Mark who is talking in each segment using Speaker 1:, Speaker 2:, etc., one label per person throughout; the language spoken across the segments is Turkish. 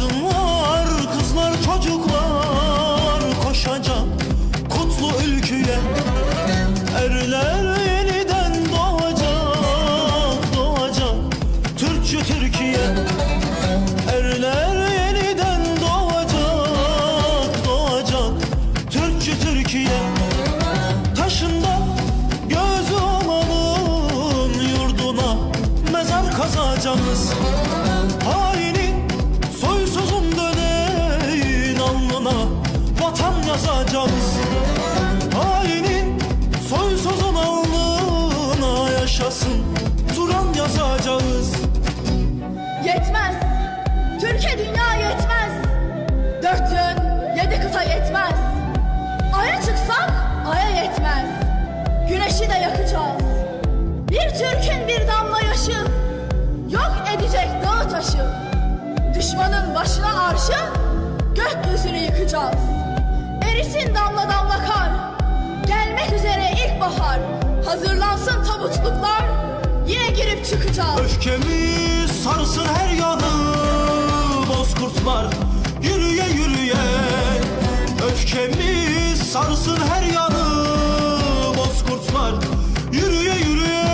Speaker 1: Kadınlar, kızlar, çocuklar. Koşacak kutlu ülküye Erler yeniden doğacak, doğacak Türkçü Türkiye. Erler yeniden doğacak, doğacak Türkçü Türkiye. Taşında gözü olalım yurduna mezar kazacağız. Yazacağız Hainin soysuzun alnına yaşasın Turan yazacağız
Speaker 2: Yetmez. Türkiye dünya yetmez. Dört yön, yedi kıta yetmez. Aya çıksak aya yetmez. Güneşi de yakacağız. Bir Türk'ün bir damla yaşı yok edecek dağı taşı. Düşmanın başına arşı gökyüzünü yıkacağız. Erisin damla damla kar. Gelmek üzere ilkbahar. Hazırlansın tabutluklar. Yine girip çıkacağız.
Speaker 1: Öfkemiz sarsın her yanı Bozkurtlar yürüye yürüye Öfkemiz sarsın her yanı Bozkurtlar yürüye yürüye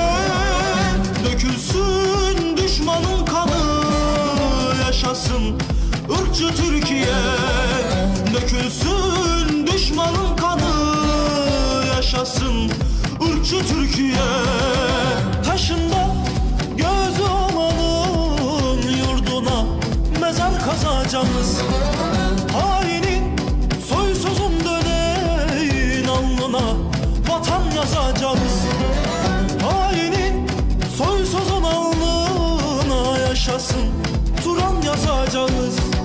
Speaker 1: Dökülsün düşmanın kanı Yaşasın ırkçı Türkiye Dökülsün Düşmanın kanı yaşasın. Irkçı Türkiye Taşında gözü olanın yurduna. Mezar kazacağız. Hainin soysuzun döneyin alnına vatan yazacağız. Hainin soysuzun alnına yaşasın. Turan yazacağız.